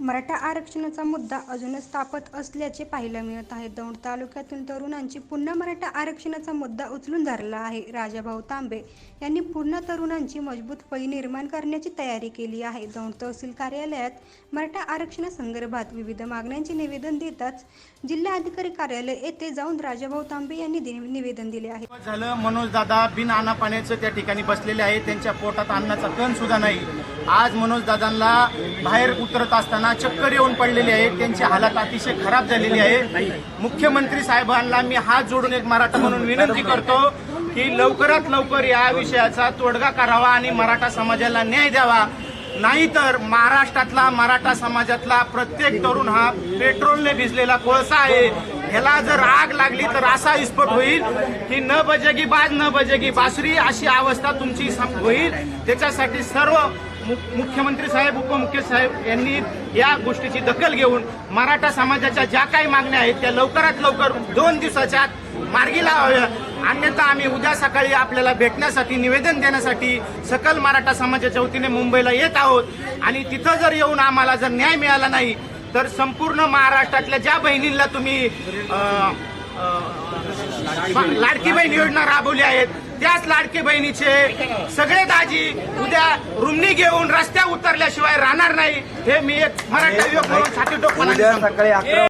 मराठा आरक्षणाचा मुद्दा अजूनच तापत असल्याचे पाहायला मिळत आहे. दौंड तालुक्यातील तरुणांची पुन्हा मराठा आरक्षणाचा मुद्दा उचलून धरला आहे. राजाभाऊ तांबे यांनी पुन्हा तरुणांची मजबूत फळी निर्माण करण्याची तयारी केली आहे. दौंड तहसील कार्यालयात मराठा आरक्षणासंदर्भात विविध मागण्यांचे निवेदन देताच जिल्हाधिकारी कार्यालय येथे जाऊन राजाभाऊ तांबे यांनी निवेदन दिले आहे. झालं मनोज दादा बिन अन्ना पाण्याचं त्या ठिकाणी बसलेले आहे त्यांच्या पोटात अन्नाचा कण सुद्धा नाही. आज मनोज दादांना बाहेर उतरत असताना चक्कर येऊन पडलेली आहे. त्यांची हालत अतिशय खराब झालेली आहे. मुख्यमंत्री साहेबांना मी हात जोडून एक मराठा म्हणून विनंती करतो की लवकरात लवकर या विषयाचा तोडगा करावा आणि मराठा समाजाला न्याय द्यावा. नाहीतर महाराष्ट्रातला मराठा समाजातला प्रत्येक तरुण हा पेट्रोलने भिजलेला कोळसा आहे. ह्याला जर आग लागली तर असा विस्फोट होईल की न बजेगी बाज न बजेगी बासरी अशी अवस्था तुमची होईल. त्याच्यासाठी सर्व मुख्यमंत्री साहेब उपमुख्य साहेब यांनी या गोष्टीची दखल घेऊन मराठा समाजाच्या ज्या काही मागण्या आहेत त्या लवकरात लवकर दोन दिवसाच्या आत मार्गी लावाव्या अन्यथा आम्ही उद्या सकाळी आपल्याला भेटण्यासाठी निवेदन देण्यासाठी सकल मराठा समाजाच्या वतीने मुंबईला येत आहोत. आणि तिथं जर येऊन आम्हाला जर न्याय मिळाला नाही तर संपूर्ण महाराष्ट्रातल्या ज्या बहिणींना तुम्ही लाडकी बहीण योजना राबवली आहेत त्याच लाडकी बहिणीचे सगळे दाजी उद्या रुमणी घेऊन रस्त्या उतरल्याशिवाय राहणार नाही. हे मी एक मराठा युवक म्हणून छाती सकाळी अकरा